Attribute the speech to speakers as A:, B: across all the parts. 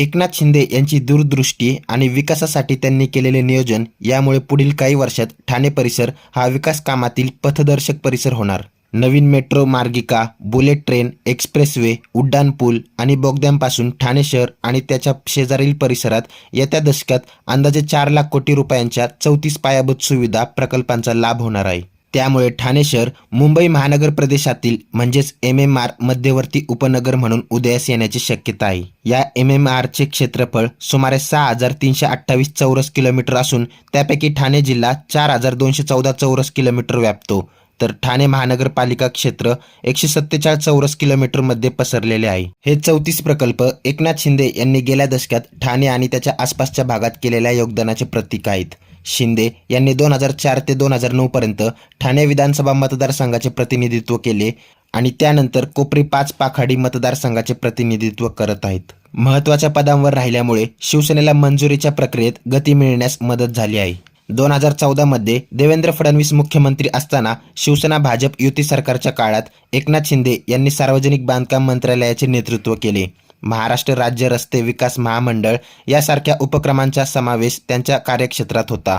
A: एकनाथ शिंदे यांची दूरदृष्टी आणि विकासासाठी त्यांनी केलेले नियोजन यामुळे पुढील काही वर्षात ठाणे परिसर हा विकास कामातील पथदर्शक परिसर होणार. नवीन मेट्रो मार्गिका बुलेट ट्रेन एक्सप्रेसवे उड्डाणपूल आणि बोगद्यांपासून ठाणे शहर आणि त्याच्या शेजारील परिसरात येत्या दशकात अंदाजे चार लाख कोटी रुपयांच्या चौतीस पायाभूत सुविधा प्रकल्पांचा लाभ होणार आहे. त्यामुळे ठाणे शहर मुंबई महानगर प्रदेशातील म्हणजेच एम एम आर मध्यवर्ती उपनगर म्हणून उदयास येण्याची शक्यता आहे. या एम एम आरचे क्षेत्रफळ सुमारे सहा हजार तीनशे अठ्ठावीस चौरस किलोमीटर असून त्यापैकी ठाणे जिल्हा चार हजार दोनशे चौदा चौरस किलोमीटर व्यापतो. तर ठाणे महानगरपालिका क्षेत्र एकशे सत्तेचाळीस चौरस किलोमीटरमध्ये पसरलेले आहे. हे चौतीस प्रकल्प एकनाथ शिंदे यांनी गेल्या दशकात ठाणे आणि त्याच्या आसपासच्या भागात केलेल्या योगदानाचे प्रतीक आहेत. शिंदे यांनी दोन हजार चार ते दोन हजार नऊ पर्यंत ठाणे विधानसभा मतदारसंघाचे प्रतिनिधित्व केले आणि त्यानंतर कोपरी पाच पाखाडी मतदारसंघाचे प्रतिनिधित्व करत आहेत. महत्त्वाच्या पदांवर राहिल्यामुळे शिवसेनेला मंजुरीच्या प्रक्रियेत गती मिळण्यास मदत झाली आहे. दोन हजार चौदामध्ये देवेंद्र फडणवीस मुख्यमंत्री असताना शिवसेना भाजप युती सरकारच्या काळात एकनाथ शिंदे यांनी सार्वजनिक बांधकाम मंत्रालयाचे नेतृत्व केले. महाराष्ट्र राज्य रस्ते विकास महामंडळ यासारख्या उपक्रमांचा समावेश त्यांच्या कार्यक्षेत्रात होता.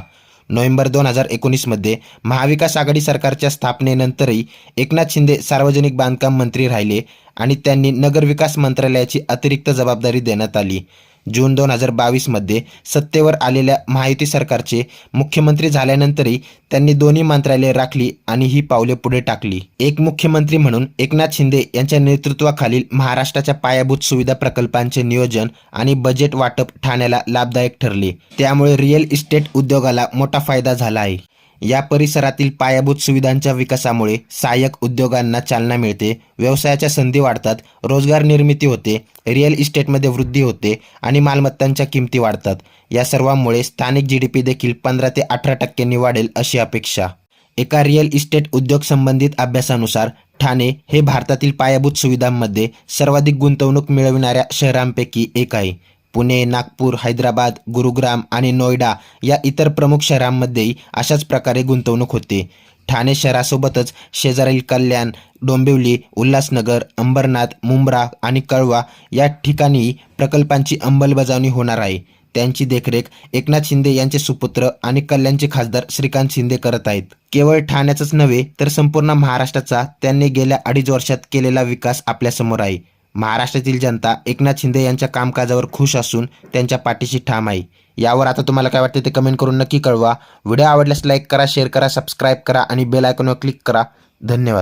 A: नोव्हेंबर दोन हजार एकोणीसमध्ये महाविकास आघाडी सरकारच्या स्थापनेनंतरही एकनाथ शिंदे सार्वजनिक बांधकाम मंत्री राहिले आणि त्यांनी नगरविकास मंत्रालयाची अतिरिक्त जबाबदारी देण्यात आली. जून दोन हजार बावीसमध्ये सत्तेवर आलेल्या महायुती सरकारचे मुख्यमंत्री झाल्यानंतरही त्यांनी दोन्ही मंत्रालये राखली आणि ही पावले पुढे टाकली. एक मुख्यमंत्री म्हणून एकनाथ शिंदे यांच्या नेतृत्वाखालील महाराष्ट्राच्या पायाभूत सुविधा प्रकल्पांचे नियोजन आणि बजेट वाटप ठाण्याला लाभदायक ठरले. त्यामुळे रिअल इस्टेट उद्योगाला मोठा फायदा झाला आहे. या परिसरातील पायाभूत सुविधांच्या विकासामुळे सहाय्यक उद्योगांना चालना मिळते व्यवसायाच्या संधी वाढतात रोजगार निर्मिती होते रिअल इस्टेटमध्ये वृद्धी होते आणि मालमत्तांच्या किमती वाढतात. या सर्वांमुळे स्थानिक जी डी पी देखील पंधरा ते अठरा टक्क्यांनी वाढेल अशी अपेक्षा. एका रिअल इस्टेट उद्योग संबंधित अभ्यासानुसार ठाणे हे भारतातील पायाभूत सुविधांमध्ये सर्वाधिक गुंतवणूक मिळविणाऱ्या शहरांपैकी एक आहे. पुणे नागपूर हैदराबाद गुरुग्राम आणि नोएडा या इतर प्रमुख शहरांमध्येही अशाच प्रकारे गुंतवणूक होते. ठाणे शहरासोबतच शेजारील कल्याण डोंबिवली उल्हासनगर अंबरनाथ मुंब्रा आणि कळवा या ठिकाणी प्रकल्पांची अंमलबजावणी होणार आहे. त्यांची देखरेख एकनाथ शिंदे यांचे सुपुत्र आणि कल्याणचे खासदार श्रीकांत शिंदे करत आहेत. केवळ ठाण्याचाच नव्हे तर संपूर्ण महाराष्ट्राचा त्यांनी गेल्या अडीच वर्षात केलेला विकास आपल्यासमोर आहे. महाराष्ट्रातील जनता एकनाथ शिंदे यांच्या कामकाजावर खुश असून त्यांच्या पाठीशी ठाम आहे. यावर आता तुम्हाला काय वाटते ते कमेंट करून नक्की कळवा. व्हिडिओ आवडल्यास लाईक करा शेअर करा सबस्क्राईब करा आणि बेल आयकॉनवर क्लिक करा. धन्यवाद.